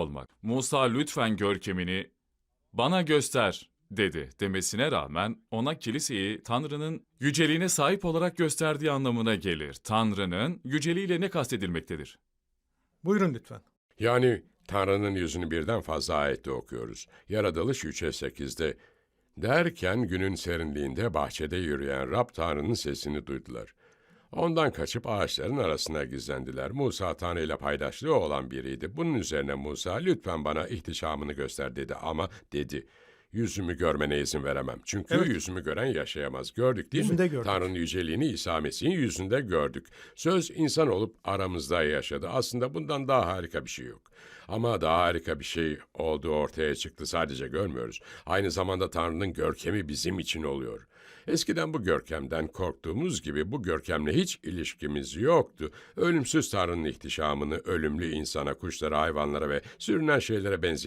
olmak. Musa lütfen görkemini bana göster dedi demesine rağmen ona kiliseyi Tanrı'nın yüceliğine sahip olarak gösterdiği anlamına gelir. Tanrı'nın yüceliğiyle ne kastedilmektedir? Buyurun lütfen. Yani Tanrı'nın yüzünü birden fazla ayette okuyoruz. Yaratılış 3'e 8'de derken günün serinliğinde bahçede yürüyen Rab Tanrı'nın sesini duydular. Ondan kaçıp ağaçların arasına gizlendiler. Musa Tanrı ile paydaşlığı olan biriydi. Bunun üzerine Musa lütfen bana ihtişamını göster dedi ama dedi. Yüzümü görmene izin veremem. Çünkü Evet. yüzümü gören yaşayamaz. Gördük değil Yüzünde mi? gördük. Tanrı'nın yüceliğini İsa Mesih'in yüzünde gördük. Söz insan olup aramızda yaşadı. Aslında bundan daha harika bir şey yok. Ama daha harika bir şey olduğu ortaya çıktı. Sadece görmüyoruz. Aynı zamanda Tanrı'nın görkemi bizim için oluyor. Eskiden bu görkemden korktuğumuz gibi bu görkemle hiç ilişkimiz yoktu. Ölümsüz Tanrı'nın ihtişamını ölümlü insana, kuşlara, hayvanlara ve sürünen şeylere benzeyen